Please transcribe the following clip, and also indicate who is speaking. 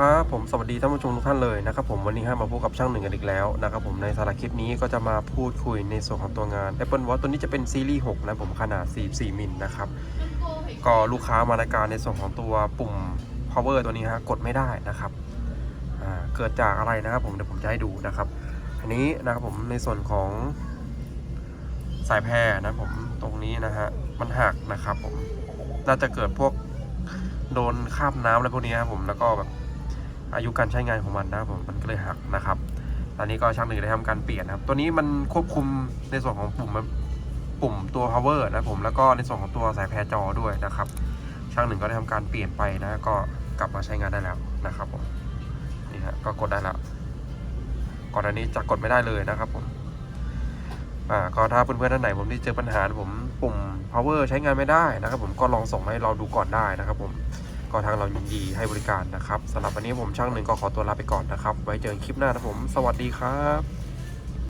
Speaker 1: ครับผมสวัสดีท่านผู้ชมทุกท่านเลยนะครับผมวันนี้ให้มาพบกับช่างหนึ่งกันอีกแล้วนะครับผมในสาระคลิปนี้ก็จะมาพูดคุยในส่วนของตัวงาน Apple Watch ตัวนี้จะเป็นซีรีส์ 6 นะผมขนาด 44 มิลนะครับ ก็ลูกค้ามาในการในส่วนของตัวปุ่ม power ตัวนี้ฮะกดไม่ได้นะครับเกิดจากอะไรนะครับผมเดี๋ยวผมจะให้ดูนะครับ อันนี้นะครับผมในส่วนของสายแพรนะผมตรงนี้นะฮะมันหักนะครับผมน่าจะเกิดพวกโดนคาบน้ำอะไรพวกนี้ครับผมแล้วก็แบบ อายุการใช้งานของมันนะครับผมมันก็เลยหักนะครับ ตอนนี้ก็ช่างหนึ่งได้ทำการเปลี่ยนนะครับ ตัวนี้มันควบคุมในส่วนของปุ่มปุ่มตัว power นะผมแล้วก็ในส่วนของตัวสายแพรจอด้วยนะครับ ช่างหนึ่งก็ได้ทำการเปลี่ยนไปนะก็กลับมาใช้งานได้แล้วนะครับผมนี่ฮะก็กดได้แล้วก่อนอันนี้จะกดไม่ได้เลยนะครับผมอ่าก็ถ้าเพื่อนๆท่านไหนผมที่เจอปัญหาผมปุ่ม power ใช้งานไม่ได้นะครับ ผมก็ลองส่งมาให้เราดูก่อนได้นะครับ ผม ก็ทางเรายินดีให้บริการนะครับสำหรับวันนี้ผมช่างหนึ่งก็ขอตัวลาไปก่อนนะครับ ไว้เจอกันคลิปหน้านะครับผม สวัสดีครับ